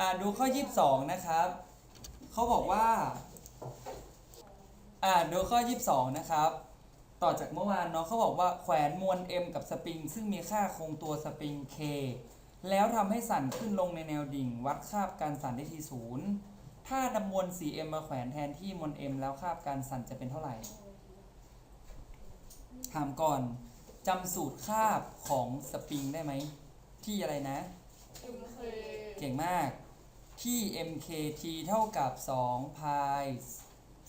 อ่าดูข้อ 22 นะครับ เขาบอกว่า อ่าดูข้อ 22 นะครับ ต่อจากเมื่อวานเนาะเขาบอกว่าแขวนมวล M กับสปริง ซึ่งมีค่าคงตัวสปริง K แล้วทำให้สั่นขึ้นลงในแนวดิ่ง วัดคาบการสั่นได้ที่ศูนย์ถ้านำมวล 4M มาแขวนแทนที่มวล M แล้วคาบการสั่นจะเป็นเท่าไหร่ ถามก่อนจำสูตรคาบของสปริงได้ไหม ที่อะไรนะ เก่งมาก ที่ mkt เท่ากับ2 pi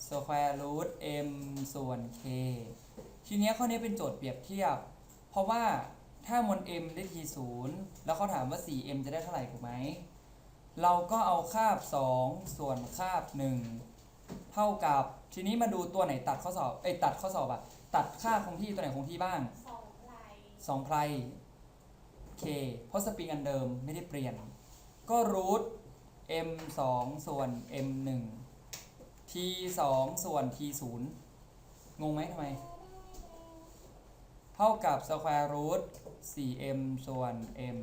square root m ส่วน k ทีเนี้ยข้อนี้เป็นโจทย์เปรียบเทียบ เพราะว่าถ้ามวล m ได้ที0แล้วเขาถามว่า 4m จะได้เท่าไหร่ถูกไหม เราก็เอาคาบ 2 ส่วนคาบ 1 เท่ากับ ทีนี้มาดูตัวไหนตัดข้อสอบเอ้ยตัดข้อสอบอะตัดค่าคงที่ตัวไหนคงที่บ้างสองไพร2ไพร k เพราะสปริงอันเดิมไม่ได้เปลี่ยน ก็รูท m 2ส่วน m 1 t 2ส่วน t 0งงไหมทำไม เท่ากับ square root 4m ส่วน m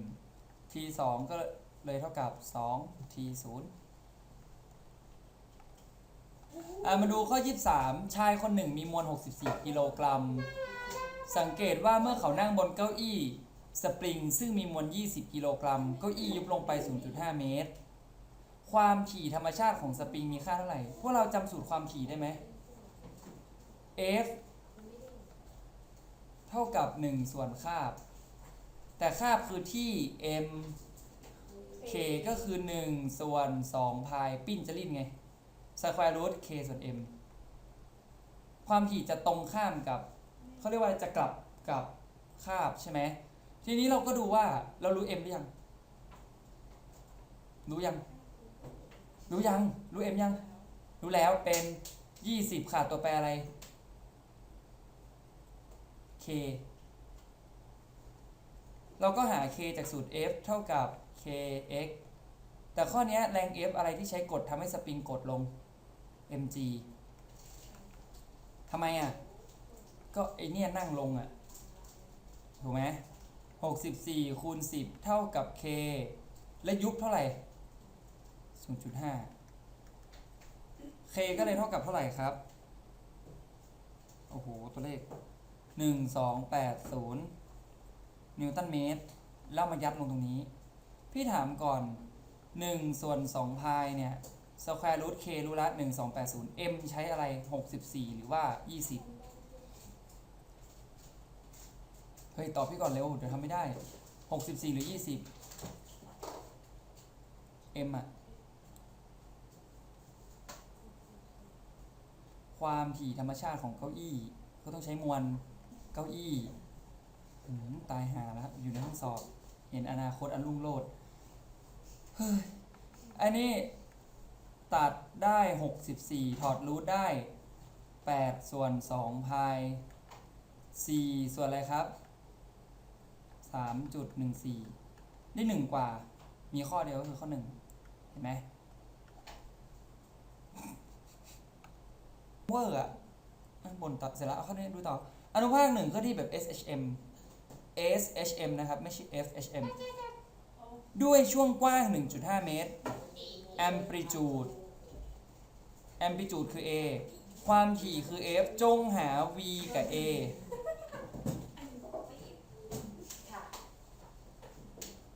t 2ก็เลยเท่ากับ 2 t 0มาดูข้อ 23 ชายคนหนึ่งมีมวล 64 กิโลกรัม สังเกตว่าเมื่อเขานั่งบนเก้าอี้สปริงซึ่งมีมวล 20 กิโลกรัม เก้าอี้ยุบลงไป 0.5 เมตร ความถี่ธรรมชาติของสปริงมีค่าเท่าไหร่ พวกเราจำสูตรความถี่ได้ไหม F เท่ากับ 1 ส่วนคาบ แต่คาบคือที่ M K ก็คือ 1 ส่วน2พายปิ้นจะรีดไง square root K ส่วน M ความถี่จะตรงข้ามกับ เขาเรียกว่าจะกลับกับคาบใช่ไหม ทีนี้เราก็ดูว่าเรารู้ M หรือยัง รู้ยัง รู้ยัง รู้ M ยัง รู้แล้วเป็น20ขาดตัวแปรอะไร K เราก็หา K จากสูตร F เท่ากับ KX แต่ข้อนี้แรง F อะไรที่ใช้กดทำให้สปริงกดลง mg ทำไมอะ ก็ไอเนี่ยนั่งลงอะ ถูกไหมหกสิบสี่คูณสิบเท่ากับ k และยุบเท่าไหร่ ศูนย์จุดห้า k ก็เลยเท่ากับเท่าไหร่ครับ โอ้โห ตัวเลขหนึ่งสองแปดศูนย์นิวตันเมตร แล้วมายัดลงตรงนี้ พี่ถามก่อนหนึ่งส่วนสองพายเนี่ยสแควร์รูท k รู้ละหนึ่งสองแปดศูนย์ m ใช้อะไรหกสิบสี่หรือว่ายี่สิบเฮ้ย ตอบพี่ก่อนเร็ว เดี๋ยวทำไม่ได้64หรือ20 M อะ ความถี่ธรรมชาติของเก้าอี้ ก็ต้องใช้มวลเก้าอี้ตายหาแล้วอยู่ในห้องสอบ เห็นอนาคตอันรุ่งโรจน์เฮ้ยอันนี้ตัดได้ 64 ถอดรูทได้ 8 ส่วน2พาย 4 ส่วนอะไรครับสามจุดหนึ่งสี่ได้หนึ่งกว่า มีข้อเดียวก็คือข้อหนึ่งเห็นไหม เวอร์อะบนต่อเสร็จแล้วเอาข้อนี้ดูต่อ อนุภาคหนึ่งก็ที่แบบ SHM SHM นะครับ ไม่ใช่ FHM ด้วยช่วงกว้าง 1.5 เมตร amplitude amplitude คือ A ความถี่คือ F จงหา V กับ A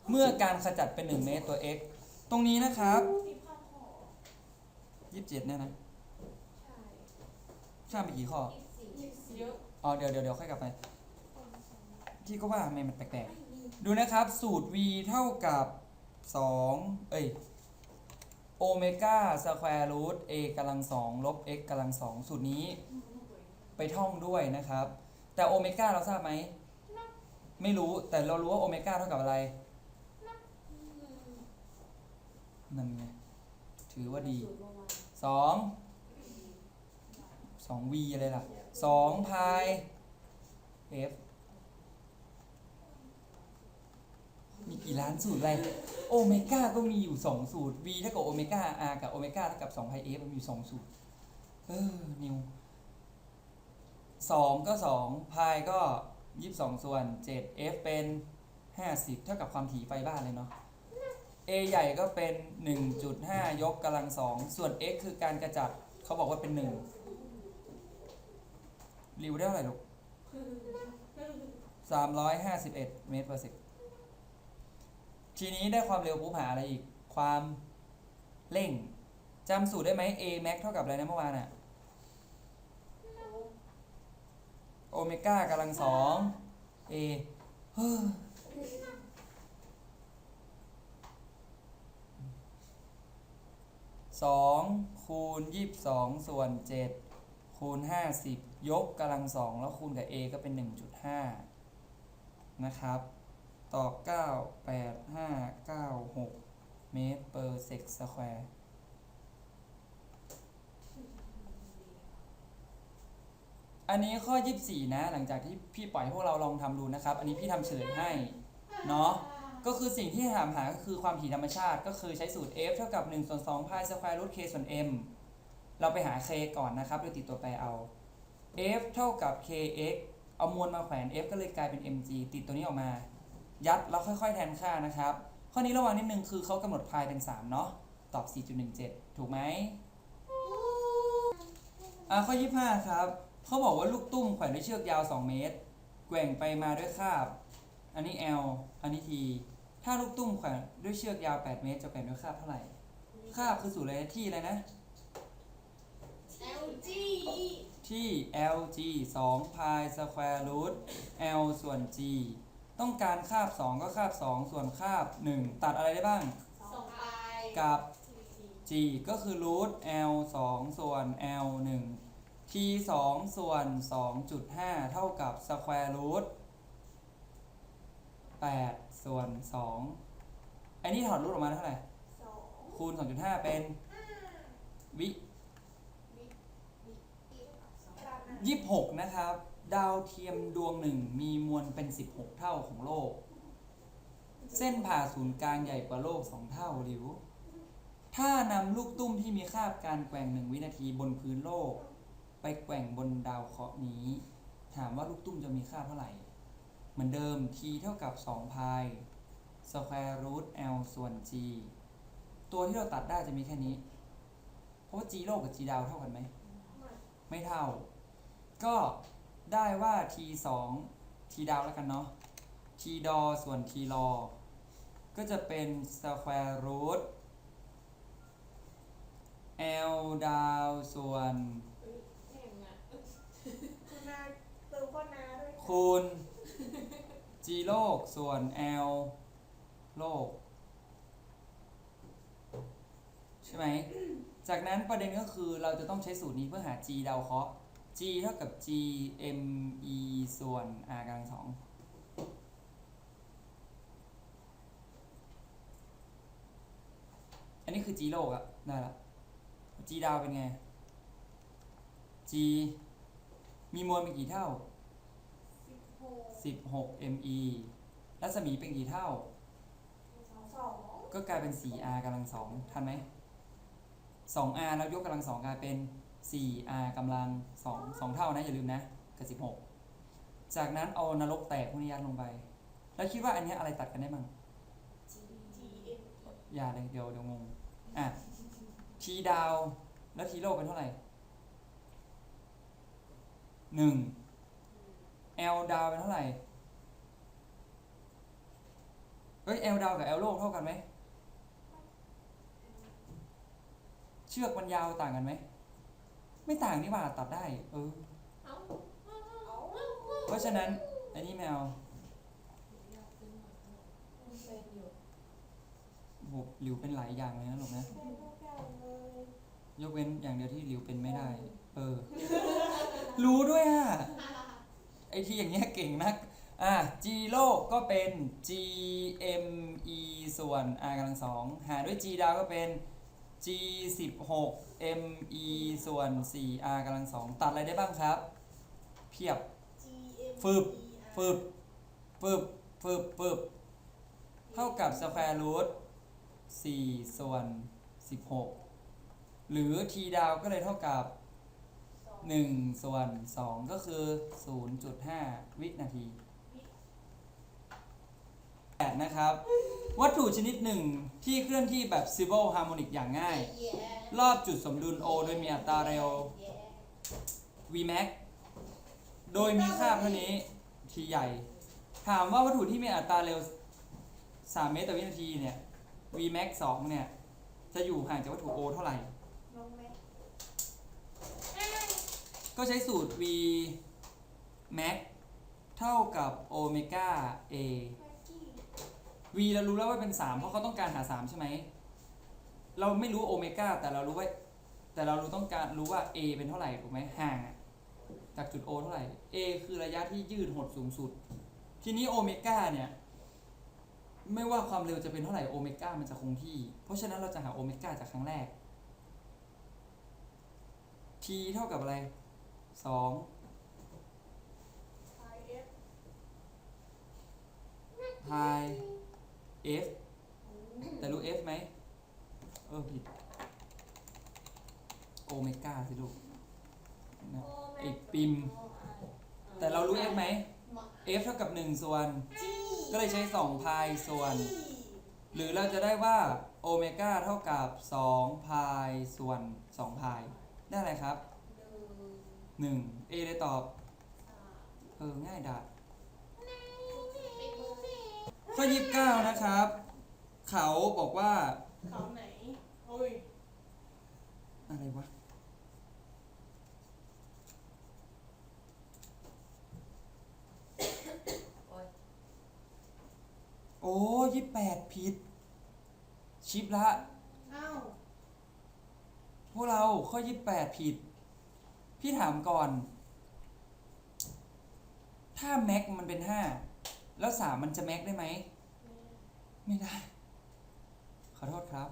เมื่อการขจัดเป็น 1 เมตรตัว x ตรงนี้นะครับมีข้อขอ27เนี่ยนะ ข้ามไปกี่ข้อยี่สิบเยอะอ๋อเดี๋ยวเดี๋ยวเดี๋ยวค่อยกลับไปพี่ก็ว่าทำไมมันแปลกๆ ดูนะครับ สูตร v เท่ากับ2เอ้ยโอเมก้าสแควร์รูท a กำลัง2ลบ x กำลัง2สูตรนี้ไปท่องด้วยนะครับ แต่โอเมก้าเราทราบไหม ไม่รู้แต่เรารู้ว่าโอเมก้าเท่ากับอะไรนั่นไงถือว่าดีสอง สอง v อะไรล่ะสองพาย f มีกี่ล้านสูตรอะไร โอเมก้าก็มีอยู่สองสูตร v เท่ากับโอเมก้า r กับโอเมก้าเท่ากับสองพาย f มันมีอยู่สองสูตร เออ นิวสองก็สองพายก็ยี่สิบสองส่วนเจ็ด f เป็นห้าสิบเท่ากับความถี่ไฟบ้านเลยเนาะ a ใหญ่ก็เป็น 1.5 ยกกำลังสองส่วน x คือการกระจัดเขาบอกว่าเป็น 1 ริวได้เท่าไหร่ลูก351เมตรต่อเซกทีนี้ได้ความเร็วปุ๊บหาอะไรอีก ความเร่งจำสูตรได้ไหม a max เท่ากับอะไรนะเมื่อวานอะโอเมก้ากำลังสอง a เฮ้อสองคูณยี่สิบสองส่วนเจ็ด คูณห้าสิบยกกำลังสองแล้วคูณกับ a ก็เป็นหนึ่งจุดห้านะครับ ต่อเก้าแปดห้าเก้าหกเมตร per sec square อันนี้ข้อ 24 นะ หลังจากที่พี่ปล่อยพวกเราลองทำดูนะครับ อันนี้พี่ทำเฉลยให้ เนาะก็คือสิ่งที่ถามหาก็คือความถี่ธรรมชาติ ก็คือใช้สูตร f เท่ากับ1ส่วน2 pi square root k ส่วน m เราไปหา k ก่อนนะครับโดยติดตัวแปรเอา f เท่ากับ kx เอามวลมาแขวน f ก็เลยกลายเป็น mg ติดตัวนี้ออกมา ยัดแล้วค่อยๆแทนค่านะครับ ข้อนี้ระวังนิดนึงคือเขากำหนด pi เป็น 3 เนาะตอบ 4.17 ถูกไหมอะข้อ 25 ครับเขาบอกว่าลูกตุ้มแขวนด้วยเชือกยาว 2 เมตร แกว่งไปมาด้วยคาบ อันนี้ L อันนี้ T ถ้าลูกตุ้มแขวนด้วยเชือกยาว 8 เมตร จะแกว่งด้วยคาบเท่าไหร่ คาบคือสูตรอะไรที่อะไรนะ LG ที่ lg 2 pi square root l ส่วน g ต้องการคาบ 2 ก็คาบ 2 ส่วนคาบ 1 ตัดอะไรได้บ้าง สองไปกับ g ก็คือ root l 2 ส่วน l 1 t 2 ส่วน 2.5 เท่ากับ square root 8 ส่วน 2 อันนี้ถอดรูทออกมาได้เท่าไหร่ สองคูณ 2.5 เป็นห้าวิวิ 26 นะครับ ดาวเทียมดวงหนึ่งมีมวลเป็น 16 เท่าของโลก เส้นผ่าศูนย์กลางใหญ่กว่าโลก 2 เท่าหรือถ้านำลูกตุ้มที่มีคาบการแกว่งหนึ่งวินาทีบนพื้นโลก ไปแกว่งบนดาวเคราะห์นี้ ถามว่าลูกตุ้มจะมีค่าเท่าไหร่ เหมือนเดิม t เท่ากับ 2 พายสแควร์รูท l ส่วน g ตัวที่เราตัดได้จะมีแค่นี้ เพราะว่า g โลกกับ g ดาวเท่ากันไหม ไม่เท่า ก็ได้ว่า t 2 t ดาวแล้วกันเนาะ t ดอส่วน t ลอก็จะเป็น square root l ดาวส่วนเก่งอะคุณนาเติมพ่อนาด้วย คูณ g โลกส่วน l โลก ใช่ไหม จากนั้นประเด็นก็คือเราจะต้องใช้สูตรนี้เพื่อหา g ดาวเคราะห์ g เท่ากับ g m e ส่วน r กำลังสองอันนี้คือ g โลกอะได้ละ g ดาวเป็นไง g มีมวลเป็นกี่เท่าสิบหก16 me รัศมีเป็นกี่เท่าสองสองก็กลายเป็น 4r กำลังสองทันไหม 2r แล้วยกกำลังสองกลายเป็น 4r กำลังสองสองเท่านะอย่าลืมนะกับ 16 จากนั้นเอานรกแตกพวกนี้ยัดลงไป แล้วคิดว่าอันเนี้ยอะไรตัดกันได้มั่งจีจีเอ็มอย่าเลยเดี๋ยวเดี๋ยวงงอะ t ดาวแล้ว t โลกเป็นเท่าไหร่ 1 l ดาวเป็นเท่าไหร่เอ้ย l ดาวกับ l โลกเท่ากันไหมเชือกมันยาวต่างกันไหม ไม่ต่างนี่หว่าตัดได้ เออ เพราะฉะนั้นอันนี้ไม่เอาเป็นอยู่โหลิวเป็นหลายอย่างเลยนะลูกนะ ยกเว้นอย่างเดียวที่หลิวเป็นไม่ได้ เออ รู้ด้วยอะ ไอที่อย่างเงี้ยเก่งนัก อะ g โลกก็เป็น g m e ส่วน r กำลังสอง หารด้วย g ดาวก็เป็น g 16 m e ส่วน 4 r กำลังสองตัดอะไรได้บ้างครับ เพียบจีเอ็มฟึบฟึบฟึบฟึบฟึบเท่ากับ square root 4ส่วน 16 หรือ t ดาวก็เลยเท่ากับ 1 ส่วน 2 ก็คือ 0.5 วินาที แปดนะครับ วัตถุชนิดหนึ่งที่เคลื่อนที่แบบ civil harmonic อย่างง่าย รอบจุดสมดุล O โดยมีอัตราเร็ว Vmax โดยมีค่าเท่านี้ t ใหญ่ ถามว่าวัตถุที่มีอัตราเร็ว 3 เมตรต่อวินาทีเนี่ย Vmax 2 เนี่ย จะอยู่ห่างจากวัตถุ O เท่าไหร่ ก็ใช้สูตร V max เท่ากับโอเมก้า A V เรารู้แล้วว่าเป็น 3 เพราะเขาต้องการหา 3 ใช่ไหม เราไม่รู้โอเมก้าแต่เรารู้ว่า แต่เรารู้ต้องการรู้ว่า A เป็นเท่าไหร่ถูกไหมห่างจากจุด O เท่าไหร่ A คือระยะที่ยืดหดสูงสุด ทีนี้โอเมก้าเนี่ย ไม่ว่าความเร็วจะเป็นเท่าไหร่โอเมก้ามันจะคงที่ เพราะฉะนั้นเราจะหาโอเมก้าจากครั้งแรก T เท่ากับอะไร2ไอเอฟ pi f แต่รู้ f ไหมเออผิดโอเมก้าสิลูกนะไอปิม แต่เรารู้ f ไหม f เท่ากับ 1 ส่วน ก็เลยใช้2 pi ส่วน หรือเราจะได้ว่าโอเมก้าเท่ากับ2 pi ส่วน2 pi ได้อะไรครับ 1 a ได้ตอบ เออ ง่ายดาด ข้อ 29 นะครับ เขาบอกว่า เขาไหนโอ้ยอะไรวะ โอ้ยี่แปดผิด ชิปละ อ้าวพวกเราข้อยี่แปดผิด พี่ถามก่อน ถ้าแม็กมันเป็นห้า แล้วสามมันจะแม็กได้ไหม ไม่ได้ ขอโทษครับ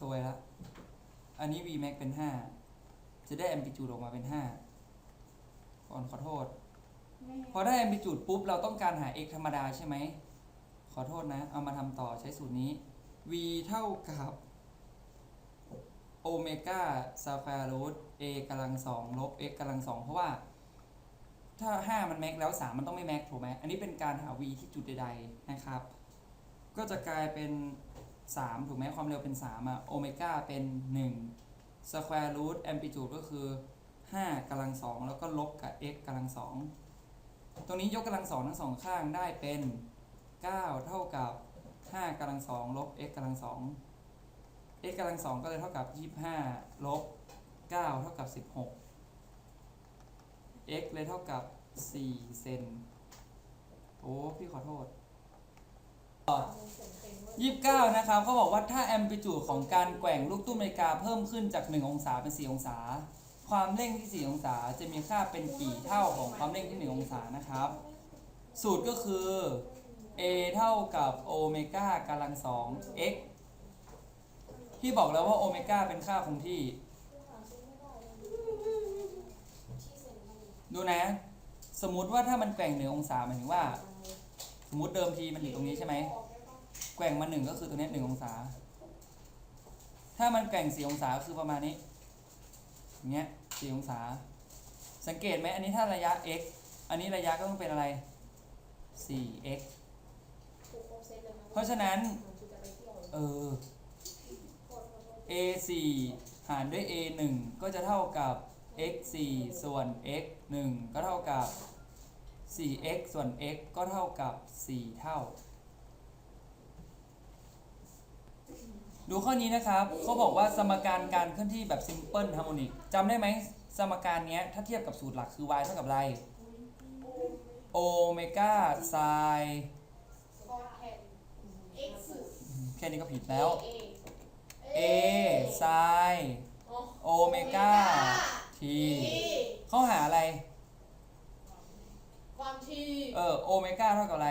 สวยละ อันนี้ Vmax เป็น5จะได้ amplitude ออกมาเป็น5ก่อนขอโทษแม่พอได้ amplitude ปุ๊บ เราต้องการหา x ธรรมดาใช่ไหม ขอโทษนะ เอามาทำต่อใช้สูตรนี้ v เท่ากับโอเมก้าสแควร์รูท a กำลังสองลบ x กำลังสองเพราะว่า ถ้า 5 มันแม็กแล้ว 3 มันต้องไม่แม็กถูกไหมอันนี้เป็นการหา v ที่จุดใดๆนะครับ ก็จะกลายเป็น 3 ถูกไหมความเร็วเป็น 3อะโอเมก้าเป็น1 square root amplitude ก็คือ 5กำลัง 2 แล้วก็ลบกับ x กำลัง 2 ตรงนี้ยกกำลัง 2 ทั้งสองข้างได้เป็น 9 เท่ากับ 5กำลัง 2 ลบ x กำลัง 2 x กำลัง 2 ก็เลยเท่ากับ 25 ลบ 9 เท่ากับ 16 x เลยเท่ากับ 4 เซน โอ้ พี่ขอโทษยี่สิบเก้านะครับเขาบอกว่าถ้าแอมพลิจูดของการแกว่งลูกตุ้มนาฬิกาเพิ่มขึ้นจาก 1 องศาเป็น 4 องศา ความเร่งที่ 4 องศาจะมีค่าเป็นกี่เท่าของความเร่งที่ 1 องศานะครับ สูตรก็คือ a เท่ากับโอเมก้ากำลัง2 x ที่บอกแล้วว่าโอเมก้าเป็นค่าคงที่ ดูนะ สมมุติว่าถ้ามันแกว่งหนึ่งองศาหมายถึงว่า สมมติเดิมทีมันอยู่ตรงนี้ใช่ไหมแกว่งมาหนึ่งก็คือตัวเนี้หนึ่งองศา ถ้ามันแกว่งสี่องศาก็คือประมาณนี้อย่างเงี้ยสี่องศา สังเกตไหมอันนี้ถ้าระยะ x อันนี้ระยะก็ต้องเป็นอะไร 4x เพราะฉะนั้น เออ a 4หารด้วย a 1ก็จะเท่ากับ x 4ส่วน x 1 ก็เท่ากับ 4x ส่วน x ก็เท่ากับ 4 เท่า ดูข้อนี้นะครับเขาบอกว่าสมการการเคลื่อนที่แบบ simple harmonic จำได้ไหม สมการเนี้ยถ้าเทียบกับสูตรหลักคือ y เท่ากับอะไร โอเมก้าไซน์คอแทน x แค่นี้ก็ผิดแล้ว a a ไซน์โอเมก้า t เขาหาอะไร ความทีเออโอเมก้าเท่ากับอะไร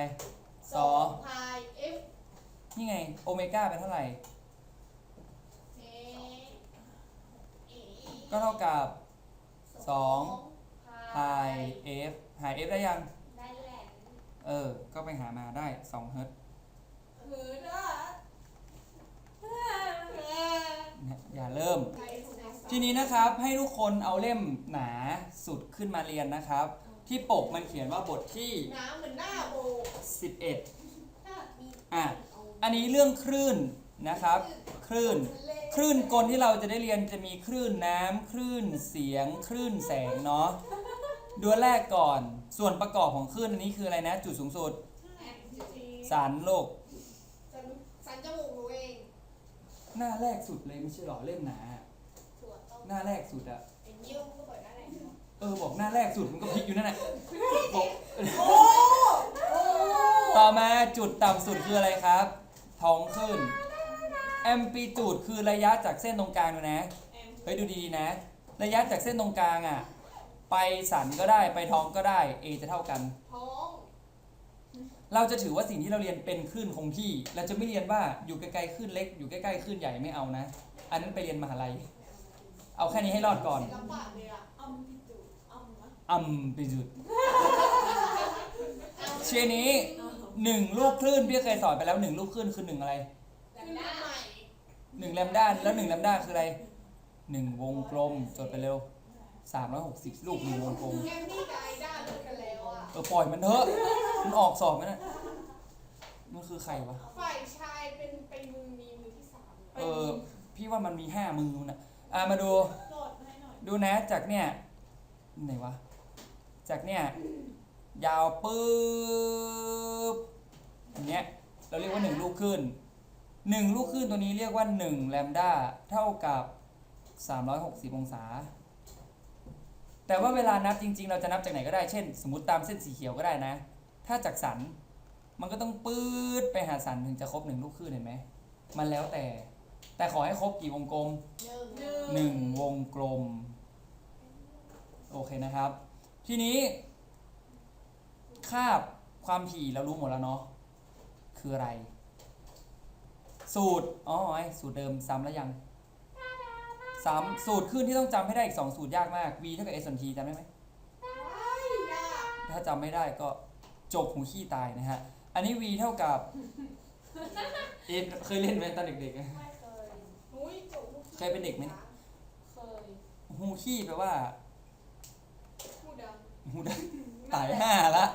สองพาย f นี่ไงโอเมก้าเป็นเท่าไหร่ a ก็เท่ากับ2 pi f หา f ได้ยัง ได้แหละเออ ก็ไปหามาได้2เฮิร์ตซ์หือนะนะอย่าเริ่ม ทีนี้นะครับให้ทุกคนเอาเล่มหนาสุดขึ้นมาเรียนนะครับ ที่ปกมันเขียนว่าบทที่ น้ำเหมือนหน้าโบ11ถ้ามีอะ อันนี้เรื่องคลื่นนะครับ คลื่น คลื่นกลที่เราจะได้เรียนจะมีคลื่นน้ำคลื่นเสียง คลื่นแสงเนาะดูอันแรกก่อนส่วนประกอบของคลื่นอันนี้คืออะไรนะ จุดสูงสุดแอนจีสารโลกสันสันจมูกหนูเอง หน้าแรกสุดเลยไม่ใช่หรอเล่มหนาส่วนต้องห น้าแรกสุดอะเป็นยิ้วก็เปิดหน้าไหนเออบอกหน้าแรกสุดมันก็พลิกอยู่นั่นแหละบอกโอ้โอ้ต่อมาจุดต่ำสุดคืออะไรครับท้องขึ้นแอมปลิจูดคือระยะจากเส้นตรงกลางดูนะแอนเฮ้ยดูดีๆนะ ระยะจากเส้นตรงกลางอะไปสันก็ได้ไปท้องก็ได้ A จะเท่ากัน ท้องเราจะถือว่าสิ่งที่เราเรียนเป็นคลื่นคงที่ เราจะไม่เรียนว่าอยู่ใกล้ๆคลื่นเล็ก อยู่ใกล้ๆคลื่นใหญ่ไม่เอานะ อันนั้นไปเรียนมหาลัย เอาแค่นี้ให้รอดก่อนลำบากเลยอะอัมพิจูอัมนะอัมปลิจูดเชียร์นี้หนึ่งลูกคลื่นพี่เคยสอนไปแล้วหนึ่งลูกคลื่นคือหนึ่งอะไรขึ้นมาใหม่หนึ่งแลมด้าแล้วหนึ่งแลมด้าคืออะไรหนึ่งวงกลมจดไปเร็วสามร้อยหกสิบลูกหนึ่งวงกลมแอมมี่กับไอด้าเลิกกันแล้วอะเออปล่อยมันเถอะมันออกสอบไหมนะมันคือใครวะฝ่ายชายเป็นไปมือมีมือที่สามเออพี่ว่ามันมีห้ามือนะ อะมาดูโจทย์ให้หน่อยดูนะจากเนี่ยไหนวะจากเนี่ยยาวปึ๊บอย่างเงี้ยเราเรียกว่าหนึ่งลูกขึ้นหนึ่งลูกขึ้นตัวนี้เรียกว่าหนึ่งแลมด้าเท่ากับสามร้อยหกสิบองศา แต่ว่าเวลานับจริง ๆ เราจะนับจากไหนก็ได้เช่น สมมติตามเส้นสีเขียวก็ได้นะ ถ้าจากสันมันก็ต้องปื๊ดไปหาสันถึงจะครบหนึ่งลูกขึ้นเห็นไหมมันแล้วแต่ แต่ขอให้ครบกี่วงกลมหนึ่งหนึ่งวงกลม โอเคนะครับ ทีนี้ คาบความถี่เรารู้หมดแล้วเนาะคืออะไร สูตร อ๋อไอ้สูตรเดิมซ้ำแล้วยังซ้ำสูตรขึ้นที่ต้องจำให้ได้อีก2สูตรยากมาก v เท่ากับ s ส่วน t จำได้ไหมไม่ยากถ้าจำไม่ได้ก็จบหูขี้ตายนะฮะ อันนี้ v เท่ากับเอเคยเล่นไหมตอนเด็กๆอะไม่ เคยนุ้ยจุกเคยเป็นเด็กไหมเคย หูขี้แปลว่า พูดดังหูดังตายห่าละ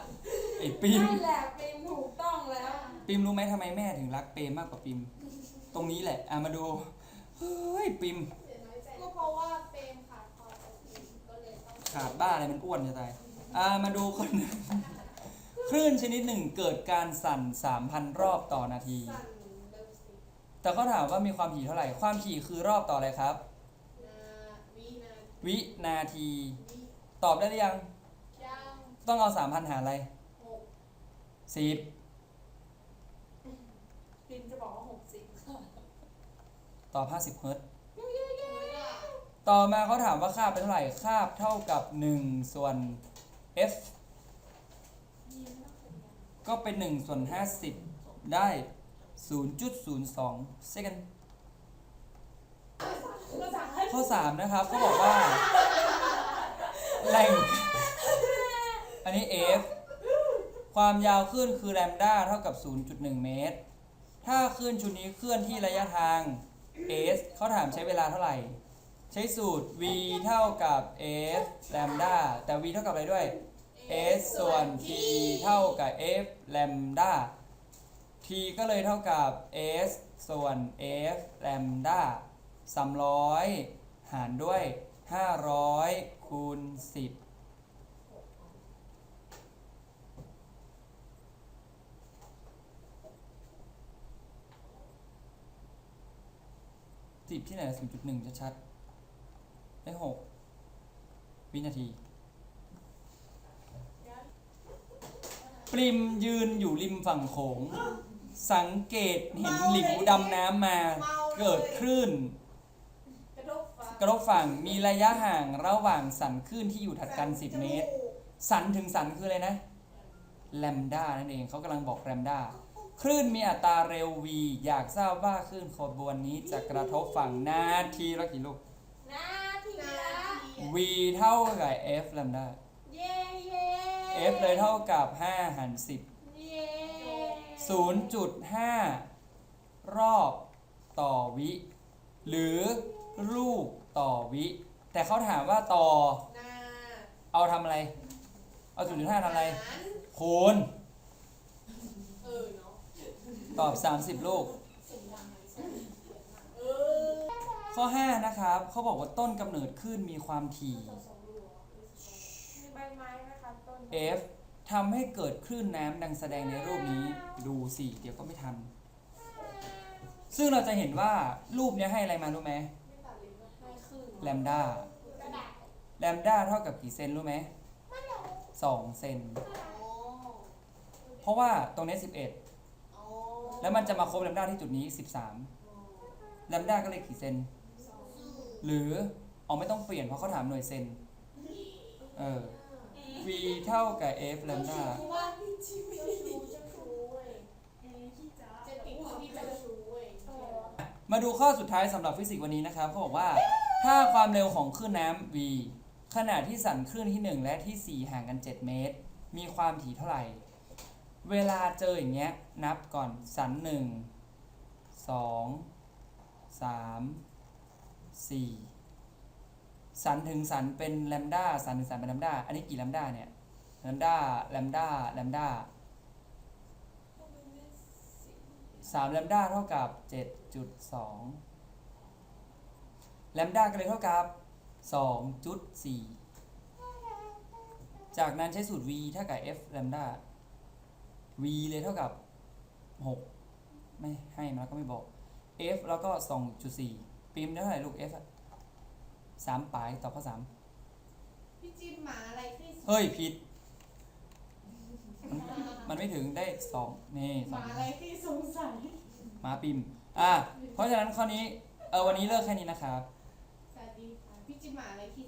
ไอ้ปิมนั่นแหละเป็นถูกต้องแล้วปิมรู้ไหมทำไมแม่ถึงรักเปรมมากกว่าปิม ตรงนี้แหละอะมาดูเฮ้ยปิม ก็เพราะว่าเฟรมขาดความอบอุ่นก็เลยต้องขาดบ้าอะไรมันอ้วนจะตายอะมาดูคนหนึ่งคลื่นชนิดหนึ่งเกิดการสั่น 3,000 รอบต่อนาที สั่นเดิมสิ แต่เขาถามว่ามีความถี่เท่าไหร่ ความถี่คือรอบต่ออะไรครับนาวินาวินาทีวิตอบได้หรือยังย่างต้องเอา3,000หารอะไรหก10พิมจะบอกว่าหกสิบตอบ50เฮิรตซ์เยอะต่อมาเขาถามว่าคาบเป็นเท่าไหร่คาบเท่ากับ1ส่วน f ก็เป็น1ส่วน50ได้ 0.02 second ภาษาให้ข้อ 3 นะครับเขาบอกว่าแหล่งอันนี้ f ความยาวคลื่นคือแลมด้าเท่ากับ 0.1 เมตร ถ้าคลื่นชุดนี้เคลื่อนที่ระยะทาง s เขาถามใช้เวลาเท่าไหร่ ใช้สูตร v เท่ากับ f แลมด้าแต่ v เท่ากับอะไรด้วย s ส่วน t เท่ากับ f แลมด้า t ก็เลยเท่ากับ s ส่วน f แลมด้า300 หารด้วย 500 คูณ 10สิบที่ไหนศูนย์จุดหนึ่งชัดๆได้หกวินาที ปริมยืนอยู่ริมฝั่งโขง สังเกตเห็นหลิวดำน้ำมา เกิดคลื่น กระดกฟ้ากระทบฝั่งมีระยะห่างระหว่างสันคลื่นที่อยู่ถัดกัน 10 เมตร สันถึงสันคืออะไรนะแลมด้านั่นเองเขากำลังบอกแลมด้าคลื่นมีอัตราเร็ว v อยากทราบว่าคลื่นขบวนนี้จะกระทบฝั่งนาทีละกี่ลูกนาทีละ v เท่ากับ f แลมด้า เย้เย้ f เลยเท่ากับ 5 หาร 10เย้ 0.5 รอบต่อวิ หรือลูกต่อวิ แต่เขาถามว่าต่อนาเอาทำอะไร เอา 0.5ทำอะไรหารคูณตอบ 30 ลูกข้อ 5 นะครับเขาบอกว่าต้นกำเนิดคลื่นมีความถี่ มีใบไม้นะคะต้น F ทำให้เกิดคลื่นน้ำดังแสดงในรูปนี้ดูสิเดี๋ยวก็ไม่ทัน ซึ่งเราจะเห็นว่ารูปนี้ให้อะไรมารู้ไหมแลมด้าแลมด้าเท่ากับกี่เซนรู้ไหมสองเซนเพราะว่าตรงนี้11แล้วมันจะมาครบแลมด้าที่จุดนี้13แลมด้าก็เลยกี่เซนหรือเอาไม่ต้องเปลี่ยนเพราะเขาถามหน่วยเซนเออ v เท่ากับ f แลมดามมี่เจ้าชู้เจ้าชู้เว้ยจะติดว่าพี่เจ้าชู้เว้ยมาดูข้อสุดท้ายสำหรับฟิสิกส์วันนี้นะครับเขาบอกว่า ถ้าความเร็วของคลื่นน้ำ v ขณะที่สั่นคลื่นที่ 1 และที่ 4 ห่างกัน 7 เมตร มีความถี่เท่าไหร่ เวลาเจออย่างเงี้ย นับก่อนสั่น1 2 3 4 สันถึงสันเป็นแลมด้าสันถึงสันเป็นแลมด้าอันนี้กี่แลมด้าเนี่ยแลมด้าแลมด้าแลมด้าสามแลมด้าเท่ากับเจ็ดจุดสองแลมด้าก็เลยเท่ากับสองจุดสี่จากนั้นใช้สูตร v เท่ากับ f แลมด้า v เลยเท่ากับหกไม่ให้มาแล้วก็ไม่บอก f แล้วก็สองจุดสี่ปิมได้เท่าไหร่ลูก f อะ สามปลายตอบข้อสามพี่จิมหมาอะไรที่สุดเฮ้ยผิด มันไม่ถึงได้สองนี่หสอมางอะไรที่สงสัยหมาปิมอะเพราะฉะนั้นข้อนี้เออวันนี้เลิกแค่นี้นะครับ สวัสดีค่ะพี่จิมหมาอะไรที่